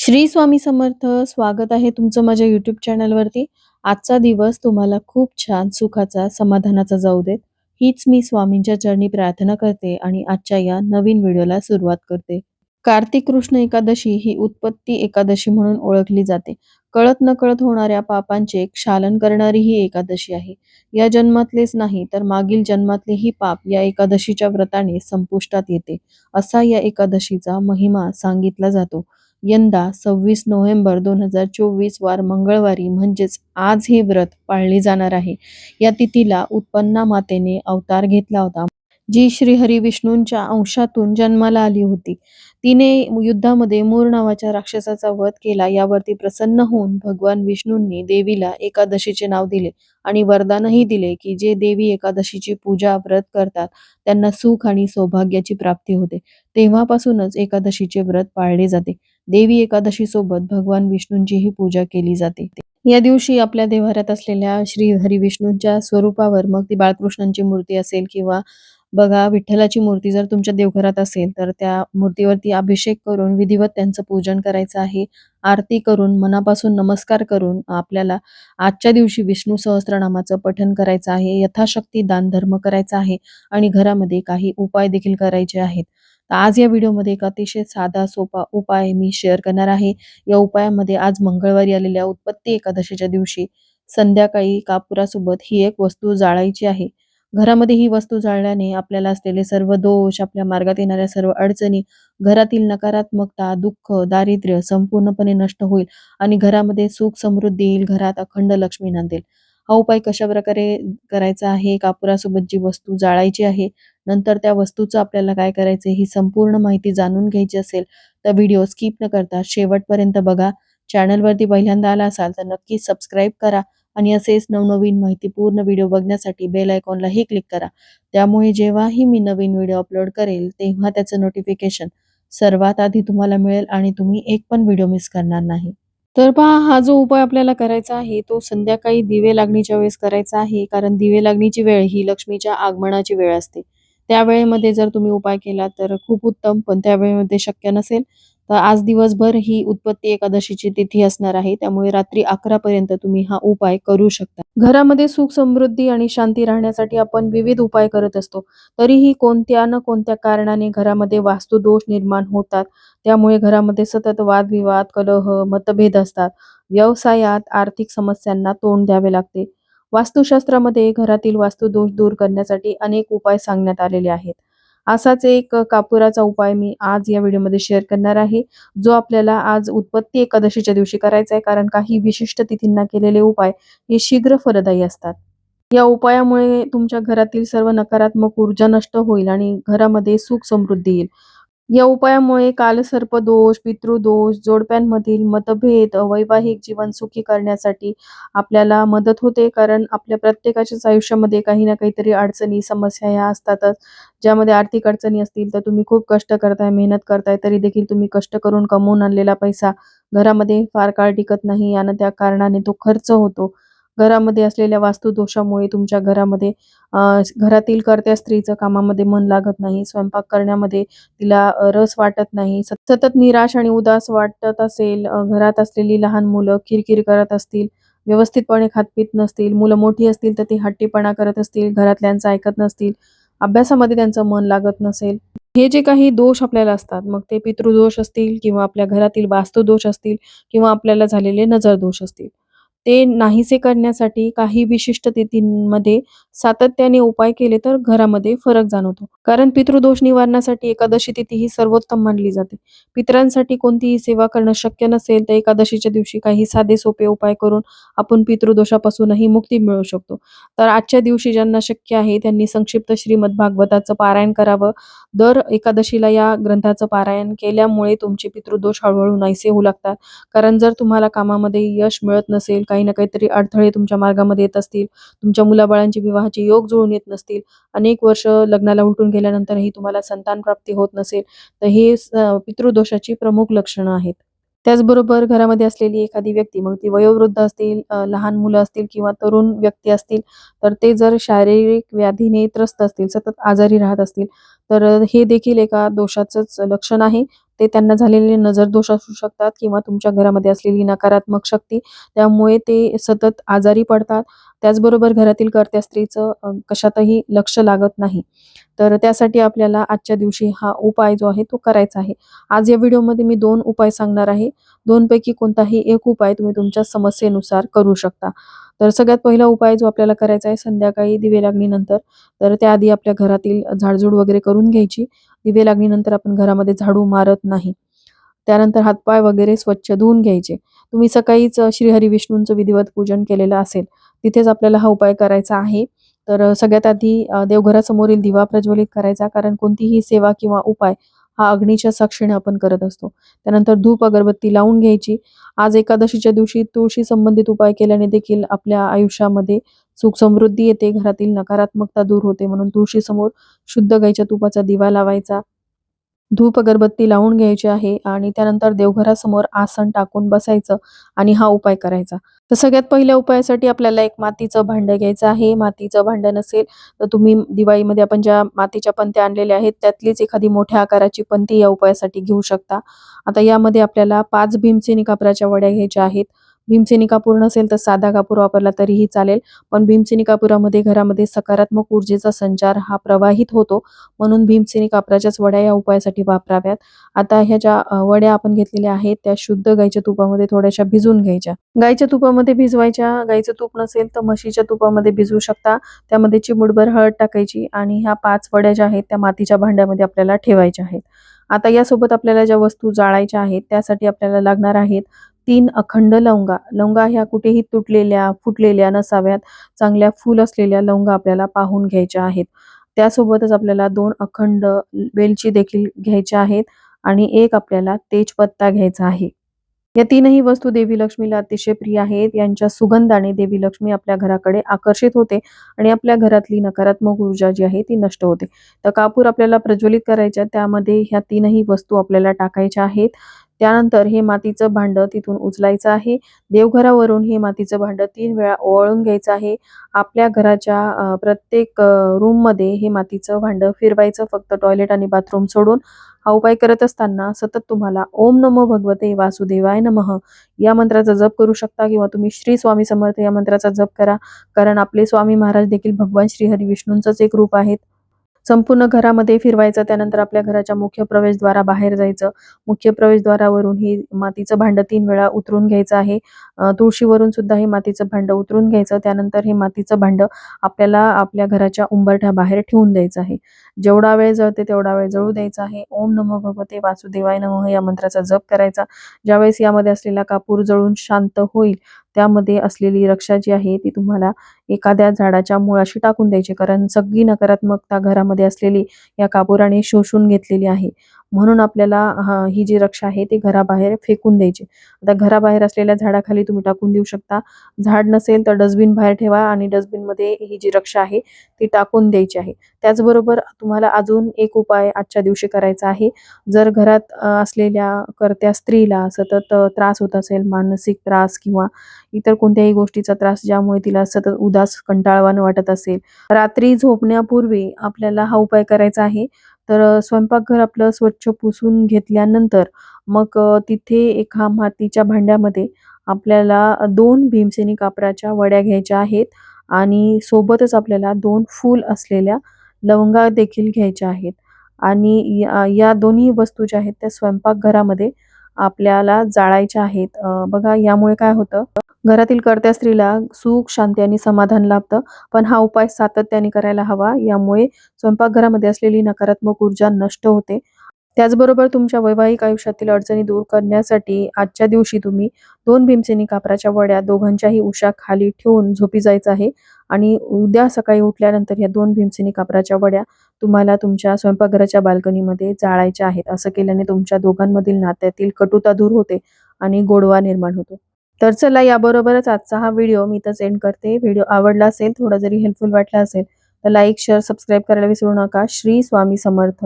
श्री स्वामी समर्थ स्वागत आहे तुमचं माझ्या युट्यूब चॅनलवरती आजचा दिवस तुम्हाला खूप छान सुखाचा समाधानाचा जाऊ देत. हीच मी स्वामींच्या चरणी प्रार्थना करते आणि आजच्या या नवीन व्हिडिओला सुरुवात करते. कार्तिक कृष्ण एकादशी ही उत्पत्ती एकादशी म्हणून ओळखली जाते. कळत नकळत होणाऱ्या पापांचे क्षालन करणारी ही एकादशी आहे. या जन्मातलेच नाही तर मागील जन्मातले ही पाप या एकादशीच्या व्रताने संपुष्टात येते असा या एकादशीचा महिमा सांगितला जातो. यंदा सव्वीस नोव्हेंबर दोन हजार चोवीस वार मंगळवारी म्हणजेच आज हे व्रत पाळले जाणार आहे. या तिथीला उत्पन्ना मातेने अवतार घेतला होता. जी श्री हरी विष्णूंच्या अंशातून जन्माला आली होती. तिने युद्धामध्ये मूर नावाच्या राक्षसाचा वध केला. यावरती प्रसन्न होऊन भगवान विष्णूंनी देवीला एकादशीचे नाव दिले आणि वरदानही दिले की जे देवी एकादशीची पूजा व्रत करतात त्यांना सुख आणि सौभाग्याची प्राप्ती होते. तेव्हापासूनच एकादशीचे व्रत पाळले जाते. देवी एकादशी सोबत भगवान विष्णूंचीही पूजा केली जाते. या दिवशी आपल्या देव्हाऱ्यात असलेल्या श्री हरी विष्णूंच्या स्वरूपावर मग ती बाळकृष्णांची मूर्ती असेल किंवा बघा विठ्ठलाची मूर्ती जर तुमच्या देवघरात असेल तर त्या मूर्तीवरती अभिषेक करून विधिवत त्यांचं पूजन करायचं आहे. आरती करून मनापासून नमस्कार करून आपल्याला आजच्या दिवशी विष्णू सहस्त्रनामाचं पठन करायचं आहे. यथाशक्ती दान धर्म करायचा आहे आणि घरामध्ये काही उपाय देखील करायचे आहेत. तर आज या व्हिडिओमध्ये एक अतिशय साधा सोपा उपाय मी शेअर करणार आहे. या उपायामध्ये आज मंगळवारी आलेल्या उत्पत्ती एकादशीच्या दिवशी संध्याकाळी कापुरासोबत ही एक वस्तू जाळायची आहे. घरामध्ये ही वस्तू जाळल्याने आपल्याला असलेले सर्व दोष आपल्या मार्गात येणाऱ्या सर्व अडचणी घरातील नकारात्मकता दुःख दारिद्र्य संपूर्णपणे नष्ट होईल आणि घरामध्ये सुख समृद्धी येईल घरात अखंड लक्ष्मी नांदेल. हा उपाय कशा प्रकारे करायचा आहे? कापुरासोबत जी वस्तू जाळायची आहे नंतर त्या वस्तूचं आपल्याला काय करायचं ही संपूर्ण माहिती जाणून घ्यायची असेल तर व्हिडिओ स्किप न करता शेवटपर्यंत बघा. चॅनलवरती पहिल्यांदा आला असाल तर नक्की सबस्क्राईब करा आणि असेच नवनवीन माहितीपूर्ण व्हिडिओ बघण्यासाठी बेल आयकॉनलाही क्लिक करा. त्यामुळे जेव्हाही मी नवीन व्हिडिओ अपलोड करेल तेव्हा त्याचं नोटिफिकेशन सर्वात आधी तुम्हाला मिळेल आणि तुम्ही एक पण व्हिडिओ मिस करणार नाही. तर पहा हा जो उपाय आपल्याला करायचा आहे तो संध्याकाळी दिवे लागणीच्या वेळेस करायचा आहे कारण दिवे लागणीची वेळ ही लक्ष्मीच्या आगमनाची वेळ असते. त्या वेळेमध्ये जर तुम्ही उपाय केला तर खूप उत्तम पण त्या वेळेमध्ये शक्य नसेल तर आज दिवसभर ही उत्पत्ती एकादशीची तिथी असणार आहे त्यामुळे रात्री अकरा पर्यंत तुम्ही हा उपाय करू शकता. घरामध्ये सुख समृद्धी आणि शांती राहण्यासाठी आपण विविध उपाय करत असतो तरीही कोणत्या न कोणत्या कारणाने घरामध्ये वास्तुदोष निर्माण होतात त्यामुळे घरामध्ये सतत वादविवाद कलह मतभेद असतात. व्यवसायात आर्थिक समस्यांना तोंड द्यावे लागते. वास्तुशास्त्रामध्ये घरातील वास्तुदोष दूर करण्यासाठी अनेक उपाय सांगण्यात आलेले आहेत. असाच एक कापुराचा उपाय मी आज या व्हिडिओमध्ये शेअर करणार आहे जो आपल्याला आज उत्पत्ती एकादशीच्या दिवशी करायचा आहे कारण काही विशिष्ट तिथींना केलेले उपाय हे शीघ्र फलदायी असतात. या उपायामुळे तुमच्या घरातील सर्व नकारात्मक ऊर्जा नष्ट होईल आणि घरामध्ये सुख समृद्धी येईल. या उपायामुळे कालसर्प दोष पितृदोष जोडप्यांमधील मतभेद वैवाहिक जीवन सुखी करण्यासाठी आपल्याला मदत होते. कारण आपल्या प्रत्येकाच्याच आयुष्यामध्ये काही ना काहीतरी अडचणी समस्या ह्या असतातच. ज्यामध्ये आर्थिक अडचणी असतील तर तुम्ही खूप कष्ट करताय मेहनत करताय तरी देखील तुम्ही कष्ट करून कमवून आणलेला पैसा घरामध्ये फार काळ टिकत नाही. आणि त्या कारणाने तो खर्च होतो. घरामध्ये असलेल्या वास्तुदोषामुळे तुमच्या घरामध्ये घरातील कर्त्या स्त्रीचं कामामध्ये मन लागत नाही स्वयंपाक करण्यामध्ये तिला रस वाटत नाही. सतत निराश आणि उदास वाटत असेल घरात असलेली लहान मुलं किरकिर करत असतील व्यवस्थितपणे खातपीत नसतील मुलं मोठी असतील तर ती हट्टीपणा करत असतील घरातल्यांचं ऐकत नसतील अभ्यासामध्ये त्यांचं मन लागत नसेल. हे जे काही दोष आपल्याला असतात मग ते पितृदोष असतील किंवा आपल्या घरातील वास्तुदोष असतील किंवा आपल्याला झालेले नजर दोष असतील. ते नाहीसे करण्यासाठी काही विशिष्ट तिथींमध्ये सातत्याने उपाय केले तर घरामध्ये फरक जाणवतो. कारण पितृदोष निवारणासाठी एकादशी तिथी ही सर्वोत्तम मानली जाते. पितरांसाठी कोणतीही सेवा करणं शक्य नसेल तर एकादशीच्या दिवशी काही साधे सोपे उपाय करून आपण पितृदोषापासूनही मुक्ती मिळवू शकतो. तर आजच्या दिवशी ज्यांना शक्य आहे त्यांनी संक्षिप्त श्रीमद भागवताचं पारायण करावं. दर एकादशीला या ग्रंथाचं पारायण केल्यामुळे तुमचे पितृदोष हळूहळू नाहीसे होऊ लागतात. कारण जर तुम्हाला कामामध्ये यश मिळत नसेल काही ना काहीतरी अडथळे तुमच्या मार्गामध्ये येत असतील. तुमच्या मुलाबाळांची विवाहाचे योग जुळून येत नसतील. अनेक वर्ष लग्नाला उलटून गेल्यानंतरही तुम्हाला संतान प्राप्ती होत नसेल तर हे पितृदोषाची प्रमुख लक्षणं आहेत. त्याचबरोबर घरामध्ये असलेली एखादी व्यक्ती मग ती वयोवृद्ध असतील लहान मुलं असतील किंवा तरुण व्यक्ती असतील तर ते जर शारीरिक व्याधीने त्रस्त असतील सतत आजारी राहत असतील तर हे देखील एका दोषाचंच लक्षण आहे. ते त्यांना झालेले नजर दोष असू शकतात किंवा तुमच्या घरामध्ये असलेली नकारात्मक शक्ती. त्यामुळे ते सतत आजारी पडतात. त्याचबरोबर घरातील कर्त्या स्त्रीचं कशातही लक्ष लागत नाही. तर त्यासाठी आपल्याला आजच्या दिवशी हा उपाय जो आहे तो करायचा आहे. आज या व्हिडिओमध्ये मी दोन उपाय सांगणार आहे. दोनपैकी कोणताही एक उपाय तुम्ही तुमच्या समस्येनुसार करू शकता. तर सगळ्यात पहिला उपाय जो आपल्याला करायचा आहे संध्याकाळी दिवे लागणीनंतर तर त्याआधी आपल्या घरातील झाडझूड वगैरे करून घ्यायची. दिवे लागणीनंतर आपण घरामध्ये झाडू मारत नाही. त्यानंतर हातपाय वगैरे स्वच्छ धुवून घ्यायचे. तुम्ही सकाळीच श्रीहरी विष्णूंचं विधिवत पूजन केलेलं असेल तिथेच आपल्याला हा उपाय करायचा आहे. तर सगळ्यात आधी देवघरासमोरील दिवा प्रज्वलित करायचा कारण कोणतीही सेवा किंवा उपाय हा अग्नीच्या साक्षीने आपण करत असतो. त्यानंतर धूप अगरबत्ती लावून घ्यायची. आज एकादशीच्या दिवशी तुळशी संबंधित उपाय केल्याने देखील आपल्या आयुष्यामध्ये सुख समृद्धी येते. घरातील नकारात्मकता दूर होते म्हणून तुळशी समोर शुद्ध गाईच्या तुपाचा दिवा लावायचा. धूप अगरबत्ती लावून घ्यायची आहे आणि त्यानंतर देवघरासमोर आसन टाकून बसायचं आणि हा उपाय करायचा. तर सगळ्यात पहिल्या उपायासाठी आपल्याला एक मातीचं भांडं घ्यायचं आहे. मातीचं भांडं नसेल तर तुम्ही दिवाळीमध्ये आपण ज्या मातीच्या पंत्या आणलेल्या आहेत त्यातलीच एखादी मोठ्या आकाराची पंती या उपायासाठी घेऊ शकता. आता यामध्ये आपल्याला पाच भीमसेनी कापराच्या वड्या घ्यायच्या आहेत. भीमसेनी कापूर नसेल तर साधा कापूर वापरला तरीही चालेल. पण भीमसेनी कापुरामध्ये घरामध्ये सकारात्मक ऊर्जेचा संचार हा प्रवाहित होतो. म्हणून भीमसेनी कापराच्याच वड्या या उपायासाठी वापराव्यात. आता ह्या ज्या वड्या आपण घेतलेल्या आहेत त्या शुद्ध गाईच्या तुपामध्ये थोड्याशा भिजून घ्यायच्या. गाईच्या तुपामध्ये भिजवायच्या. गाईचं तूप नसेल तर म्हशीच्या तुपामध्ये भिजवू शकता. त्यामध्ये चिमुडभर हळद टाकायची आणि ह्या पाच वड्या ज्या आहेत त्या मातीच्या भांड्यामध्ये आपल्याला ठेवायच्या आहेत. आता यासोबत आपल्याला ज्या वस्तू जाळायच्या आहेत त्यासाठी आपल्याला लागणार आहेत तीन अखंड लवंगा. लवंगा ह्या कुठेही तुटलेल्या फुटलेल्या नसाव्यात. चांगल्या फुल असलेल्या लवंगा आपल्याला पाहून घ्यायच्या आहेत. त्यासोबतच आपल्याला दोन अखंड वेलची देखील घ्यायच्या आहेत आणि एक आपल्याला तेजपत्ता घ्यायचा आहे. या तीनही वस्तू देवी लक्ष्मीला अतिशय प्रिय आहेत. यांच्या सुगंधाने देवी लक्ष्मी आपल्या घराकडे आकर्षित होते आणि आपल्या घरातली नकारात्मक ऊर्जा जी आहे ती नष्ट होते. तर कापूर आपल्याला प्रज्वलित करायच्या त्यामध्ये ह्या तीनही वस्तू आपल्याला टाकायच्या आहेत. त्यानंतर हे मातीचं भांडं तिथून उचलायचं आहे. देवघरावरून हे मातीचं भांडं तीन वेळा ओवाळून घ्यायचं आहे. आपल्या घराच्या अ, प्रत्येक रूममध्ये हे मातीचं भांडं फिरवायचं फक्त टॉयलेट आणि बाथरूम सोडून. हा उपाय करत असताना सतत तुम्हाला ओम नमो भगवते वासुदेवाय नमः या मंत्राचा जप करू शकता किंवा तुम्ही श्री स्वामी समर्थ या मंत्राचा जप करा. कारण आपले स्वामी महाराज देखील भगवान श्री हरी विष्णूंचंच एक रूप आहेत. संपूर्ण घरामध्ये फिरवायचं त्यानंतर आपल्या घराच्या मुख्य प्रवेशद्वारा बाहेर जायचं. मुख्य प्रवेशद्वारावरून ही मातीचं भांडं तीन वेळा उतरून घ्यायचं आहे. तुळशीवरून सुद्धा हे मातीचं भांडं उतरून घ्यायचं. त्यानंतर हे मातीचं भांडं आपल्याला आपल्या घराच्या उंबरठ्या बाहेर ठेवून द्यायचं आहे. जेवढा वेळ जळते तेवढा वेळ जळू द्यायचा आहे. ओम नमो भगवते वासुदेवाय नमः या मंत्राचा जप करायचा. ज्यावेळेस यामध्ये असलेला कापूर जळून शांत होईल त्यामध्ये असलेली रक्षा जी आहे ती तुम्हाला एखाद्या झाडाच्या मुळाशी टाकून द्यायची. कारण सगळी नकारात्मकता घरामध्ये असलेली या कापुराने शोषून घेतलेली आहे. म्हणून आपल्याला ही जी रक्षा आहे ती घराबाहेर फेकून द्यायची. आता घराबाहेर असलेल्या झाडाखाली तुम्ही टाकून देऊ शकता. झाड नसेल तर डस्टबिन बाहेर ठेवा आणि डस्टबिनमध्ये ही जी रक्षा आहे ती टाकून द्यायची आहे. त्याचबरोबर तुम्हाला अजून एक उपाय आजच्या दिवशी करायचा आहे. जर घरात असलेल्या कर्त्या स्त्रीला सतत त्रास होत असेल मानसिक त्रास किंवा इतर कोणत्याही गोष्टीचा त्रास ज्यामुळे तिला सतत उदास कंटाळवान वाटत असेल. रात्री झोपण्यापूर्वी आपल्याला हा उपाय करायचा आहे. तर स्वयंपाकघर आपलं स्वच्छ पुसून घेतल्यानंतर मग तिथे एका मातीच्या भांड्यामध्ये आपल्याला दोन भीमसेनी कापराच्या वड्या घ्यायच्या आहेत आणि सोबतच आपल्याला दोन फूल असलेल्या लवंगा देखील घ्यायच्या आहेत. आणि या या दोन्ही वस्तू ज्या आहेत त्या स्वयंपाकघरामध्ये आपल्याला जाळायच्या आहेत. बघा यामुळे काय होतं घरातील कर्त्या स्त्रीला सुख शांती आणि समाधान लाभतं. पण हा उपाय सातत्याने करायला हवा. यामुळे स्वयंपाकघरामध्ये असलेली नकारात्मक ऊर्जा नष्ट होते. त्याचबरोबर तुमच्या वैवाहिक आयुष्यातील अडचणी दूर करण्यासाठी आजच्या दिवशी तुम्ही दोन भीमसेनी कापराच्या वड्या दोघांच्याही उशा खाली ठेवून झोपी जायचं आहे. आणि उद्या सकाळी उठल्यानंतर या दोन भीमसेनी कापराच्या वड्या तुम्हाला तुमच्या स्वयंपाकघराच्या बाल्कनीमध्ये जाळायच्या आहेत. असं केल्याने तुमच्या दोघांमधील नात्यातील कटुता दूर होते आणि गोडवा निर्माण होतो. तर चला याबरोबरच आजचा हा व्हिडिओ मी इथंच एंड करते. व्हिडिओ आवडला असेल थोडा जरी हेल्पफुल वाटला असेल तर लाईक शेअर सबस्क्राईब करायला विसरू नका. श्री स्वामी समर्थ.